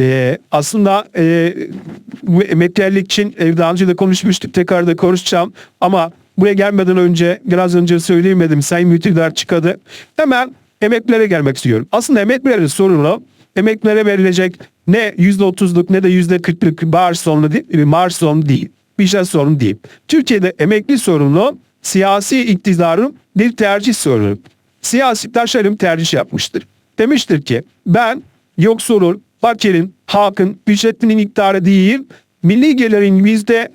Ee, aslında e, emeklilik için e, daha önce de konuşmuştuk tekrar da konuşacağım ama buraya gelmeden önce biraz önce söyleyemedim Sayın Mütüdar çıkadı. Hemen emeklilere gelmek istiyorum. Aslında emeklilerin sorunu emeklilere verilecek ne %30'luk ne de %40'lık maaş sorunu değil, e, maaş sorunu değil. Bir şey sorunu değil. Türkiye'de emekli sorunu siyasi iktidarın bir tercih sorunu. Şöyle bir tercih yapmıştır. Demiştir ki ben yoksulun, fakirin, halkın ücretinin miktarı değil, milli gelirin yüzde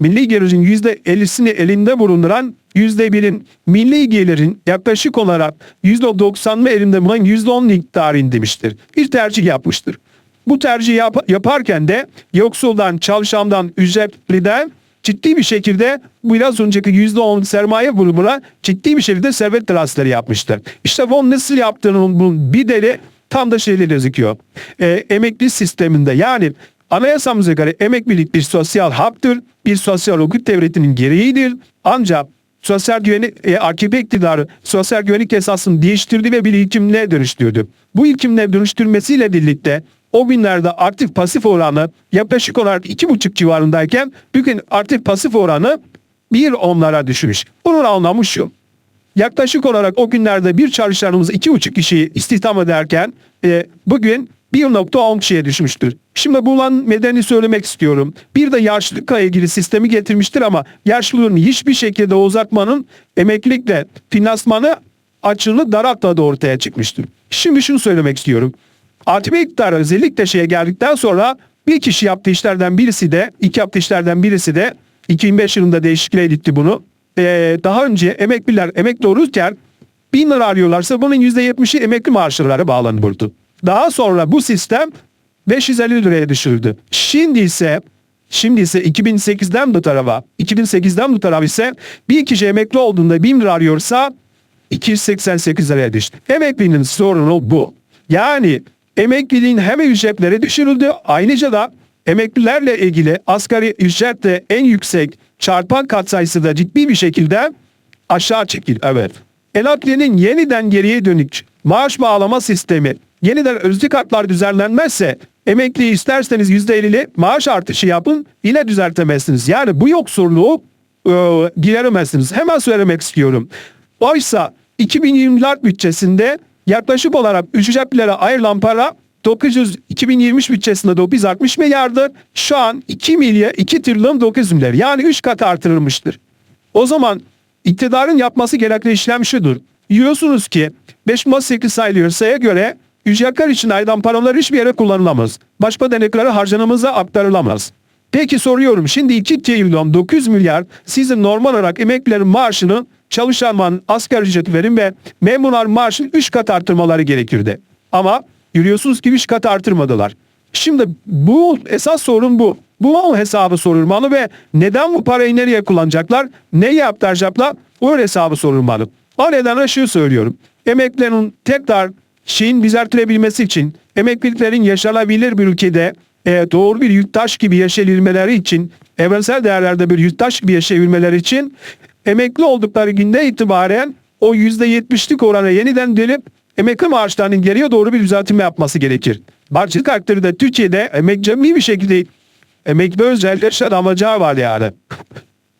milli gelirin yüzde ellisini elinde bulunduran yüzde birin milli gelirin yaklaşık olarak yüzde doksanını elinde bulunan yüzde on miktarını demiştir. Bir tercih yapmıştır. Bu tercih yap- yaparken de yoksuldan, çalışandan, ücretliden ciddi bir şekilde biraz önceki yüzde on sermaye grubuna ciddi bir şekilde servet transferi yapmıştır. İşte bu nasıl yaptığının bunun bir deli tam da şeyle gözüküyor. Ee, emekli sisteminde yani anayasamıza göre emeklilik bir sosyal haktır, bir sosyal hukuk devletinin gereğidir. Ancak sosyal güvenlik, e, AKP iktidarı sosyal güvenlik esasını değiştirdi ve bir ilkimle dönüştürdü. Bu ilkimle dönüştürmesiyle birlikte o günlerde aktif pasif oranı yaklaşık olarak iki buçuk civarındayken bugün aktif pasif oranı bir onlara düşmüş. Bunun anlamı şu. Yaklaşık olarak o günlerde bir çalışanımız iki buçuk kişiyi istihdam ederken e, bugün 1.10 kişiye düşmüştür. Şimdi bulan medeni söylemek istiyorum. Bir de yaşlılıkla ilgili sistemi getirmiştir ama yaşlılığın hiçbir şekilde uzatmanın emeklilikle finansmanı açığını daraltmadığı ortaya çıkmıştır. Şimdi şunu söylemek istiyorum. ATP iktidarı özellikle şeye geldikten sonra bir kişi yaptığı işlerden birisi de iki yaptığı işlerden birisi de 2005 yılında değişikliğe gitti bunu. Ee, daha önce emekliler emekli olurken 1000 lira arıyorlarsa bunun %70'i emekli maaşları bağlanırdı. Daha sonra bu sistem 550 liraya düşürdü. Şimdi ise Şimdi ise 2008'den bu tarafa, 2008'den bu tarafa ise bir kişi emekli olduğunda 1000 lira arıyorsa 288 liraya düştü. Emeklinin sorunu bu. Yani emekliliğin hem ücretleri düşürüldü ayrıca da emeklilerle ilgili asgari ücretle en yüksek çarpan katsayısı da ciddi bir şekilde aşağı çekil. Evet. Emeklinin yeniden geriye dönük maaş bağlama sistemi yeniden özlük haklar düzenlenmezse emekli isterseniz %50'li maaş artışı yapın yine düzeltemezsiniz. Yani bu yoksulluğu e, gideremezsiniz. Hemen söylemek istiyorum. Oysa 2024 bütçesinde yaklaşık olarak ücretlere ayrılan para 900 2023 bütçesinde 960 milyardır. Şu an 2 milyar 2 trilyon 900 milyar. Yani 3 kat artırılmıştır. O zaman iktidarın yapması gereken işlem şudur. Biliyorsunuz ki 5 Mayıs 8 sayılı yasaya göre ücretler için ayrılan paralar hiçbir yere kullanılamaz. Başka deneklere harcanımıza aktarılamaz. Peki soruyorum şimdi 2 trilyon 900 milyar sizin normal olarak emeklilerin maaşını çalışanların asgari ücret verin ve memurlar maaşını 3 kat artırmaları gerekirdi. Ama görüyorsunuz ki 3 kat artırmadılar. Şimdi bu esas sorun bu. Bu hesabı sorulmalı ve neden bu parayı nereye kullanacaklar? Ne yaptıracaklar? O hesabı sorulmalı. O nedenle şu söylüyorum. Emeklilerin tekrar şeyin düzeltilebilmesi için emekliliklerin yaşanabilir bir ülkede e, doğru bir yurttaş gibi yaşayabilmeleri için evrensel değerlerde bir yurttaş gibi yaşayabilmeleri için emekli oldukları günde itibaren o %70'lik orana yeniden dönüp emekli maaşlarının geriye doğru bir düzeltme yapması gerekir. Barçılık hakları da Türkiye'de emekli bir şekilde emekli özelleşen amacağı var yani.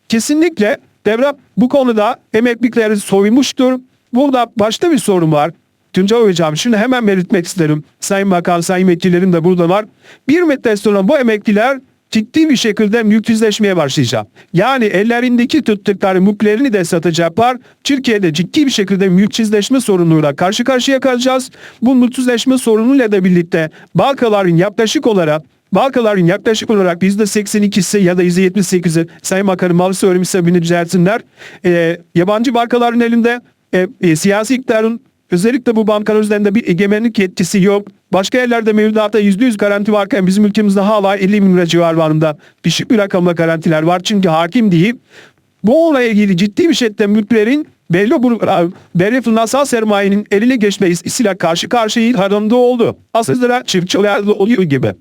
Kesinlikle devlet bu konuda emeklilikleri soymuştur. Burada başta bir sorun var. Tuncay Hocam şunu hemen belirtmek isterim. Sayın Bakan, Sayın Vekillerim de burada var. Bir müddet sonra bu emekliler ciddi bir şekilde mülksüzleşmeye başlayacak. Yani ellerindeki tuttukları mülklerini de satacaklar. Türkiye'de ciddi bir şekilde mülksüzleşme sorunuyla karşı karşıya kalacağız. Bu mülksüzleşme sorunuyla da birlikte bankaların yaklaşık olarak Bankaların yaklaşık olarak %82'si ya da %78'i Sayın Bakanım malı söylemişse beni düzeltinler. E, yabancı bankaların elinde e, e, siyasi iktidarın özellikle bu bankalar üzerinde bir egemenlik yetkisi yok. Başka yerlerde mevduatta %100 garanti varken bizim ülkemizde hala 50 bin lira civarlarında düşük bir rakamla garantiler var. Çünkü hakim değil. Bu olayla ilgili ciddi bir şekilde mülklerin belli bu belli finansal sermayenin eline geçmesiyle karşı karşıya harında oldu. Aslında çiftçilerde oluyor gibi.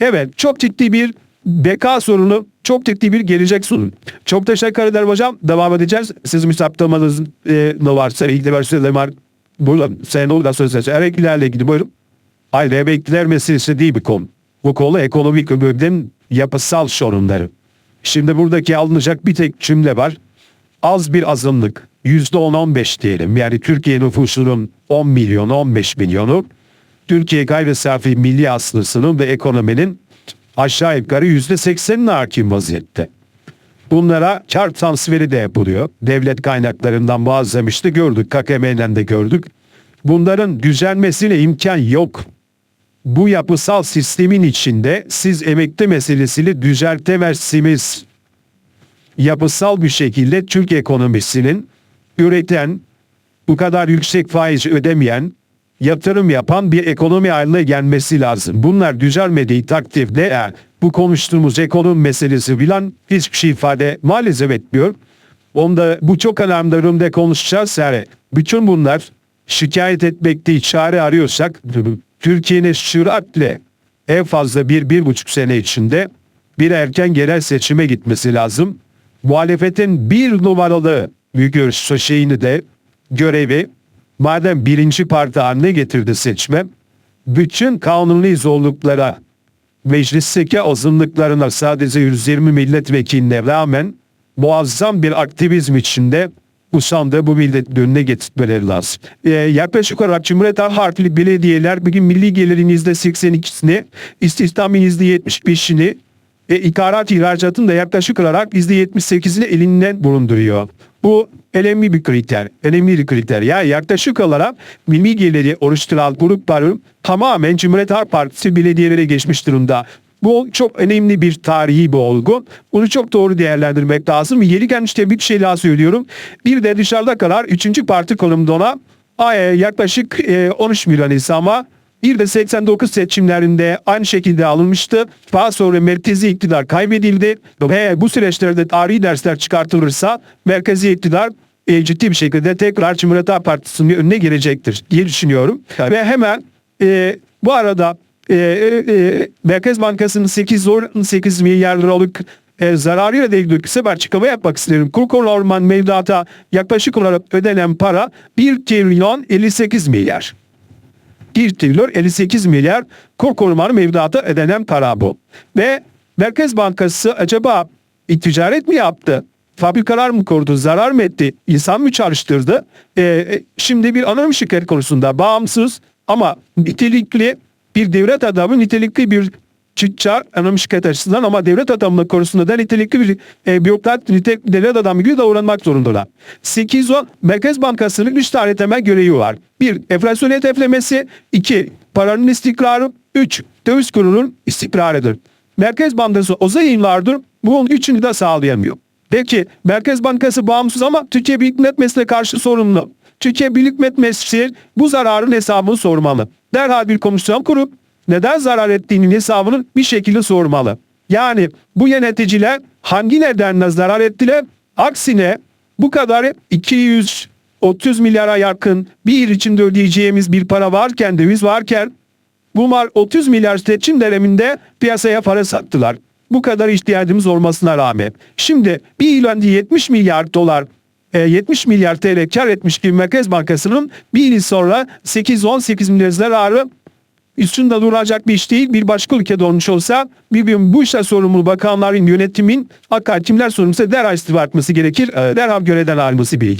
Evet çok ciddi bir beka sorunu, çok ciddi bir gelecek sorunu. Çok teşekkür ederim hocam. Devam edeceğiz. Siz müsabakamanız e, ne varsa ilgili versiyonları var. Buyurun. Sen orada söz seçer. Emeklilerle ilgili buyurun. Hayır emekliler meselesi değil bir konu. Bu konu ekonomik bölümün yapısal sorunları. Şimdi buradaki alınacak bir tek cümle var. Az bir azınlık. %10-15 diyelim. Yani Türkiye nüfusunun 10 milyon 15 milyonu Türkiye gayri safi milli hasılasının ve ekonominin aşağı yukarı %80'ine hakim vaziyette. Bunlara kar transferi de yapılıyor. Devlet kaynaklarından bazılarını işte gördük. KKM'den de gördük. Bunların düzelmesine imkan yok. Bu yapısal sistemin içinde siz emekli meselesini düzeltemezsiniz. Yapısal bir şekilde Türk ekonomisinin üreten, bu kadar yüksek faiz ödemeyen, yatırım yapan bir ekonomi haline gelmesi lazım. Bunlar düzelmediği takdirde bu konuştuğumuz ekonomi meselesi bilen hiçbir şey ifade maalesef etmiyor. Onda bu çok önemli durumda konuşacağız. Yani bütün bunlar şikayet etmekte çare arıyorsak Türkiye'nin süratle en fazla bir, bir buçuk sene içinde bir erken genel seçime gitmesi lazım. Muhalefetin bir numaralı büyük şeyini de görevi madem birinci parti haline getirdi seçme bütün kanuni zorluklara meclisteki azınlıklarına sadece 120 milletvekiline rağmen muazzam bir aktivizm içinde bu sandığı bu milletin önüne getirmeleri lazım. Ee, yaklaşık olarak Cumhuriyet Halk Partili belediyeler bugün milli gelirin %82'sini, istihdamın %75'ini ve ikarat ihracatın da yaklaşık olarak %78'ini elinden bulunduruyor. Bu önemli bir kriter. Önemli bir kriter. Yani yaklaşık olarak milli geliri oluşturan grupların tamamen Cumhuriyet Halk Partisi belediyelere geçmiş durumda. Bu çok önemli bir tarihi bir olgu. Bunu çok doğru değerlendirmek lazım. Yeri gelmişte bir şey daha söylüyorum. Bir de dışarıda kadar 3. parti konumda ay- yaklaşık e, 13 milyon insama bir de 89 seçimlerinde aynı şekilde alınmıştı. Daha sonra merkezi iktidar kaybedildi. Ve bu süreçlerde tarihi dersler çıkartılırsa merkezi iktidar e, ciddi bir şekilde tekrar Cumhuriyet Halk Partisi'nin önüne gelecektir diye düşünüyorum. Ve hemen e, bu arada e, e, e, Merkez Bankası'nın 8, 8 milyar liralık e, zararıyla ilgili kısa bir açıklama yapmak isterim. Kurkol Orman mevduata yaklaşık olarak ödenen para 1 trilyon 58 milyar. 1 trilyon 58 milyar kur korumanın mevduata ödenen para bu. Ve Merkez Bankası acaba ticaret mi yaptı? Fabrikalar mı kurdu? Zarar mı etti? İnsan mı çalıştırdı? Ee, e, şimdi bir anonim şirket konusunda bağımsız ama nitelikli bir devlet adamı nitelikli bir tüccar anonim şirket açısından ama devlet adamlığı konusunda da nitelikli bir e, bürokrat nitelikli devlet adamı gibi davranmak zorundalar. 810 Merkez Bankası'nın 3 tane temel görevi var. 1. Enflasyon hedeflemesi 2. Paranın istikrarı 3. Döviz kurunun istikrarıdır. Merkez Bankası o yayınlardır bunun üçünü de sağlayamıyor. Peki Merkez Bankası bağımsız ama Türkiye Büyük Millet Meclisi'ne karşı sorumlu. Türkiye Büyük Millet Meclisi bu zararın hesabını sormalı. Derhal bir komisyon kurup neden zarar ettiğinin hesabını bir şekilde sormalı. Yani bu yöneticiler hangi nedenle zarar ettiler? Aksine bu kadar 230 milyara yakın bir yıl içinde ödeyeceğimiz bir para varken, döviz varken bunlar 30 milyar seçim döneminde piyasaya para sattılar. Bu kadar ihtiyacımız olmasına rağmen. Şimdi bir yıl önce 70 milyar dolar e, 70 milyar TL kar etmiş gibi Merkez Bankası'nın bir yıl sonra 8-18 milyar zararı üstünde duracak bir iş değil. Bir başka ülkede olmuş olsa bir, bir bu işe sorumlu bakanların yönetimin hakikaten kimler sorumlusa derhal istifa etmesi gerekir. E, Derhal görevden alması gerekir.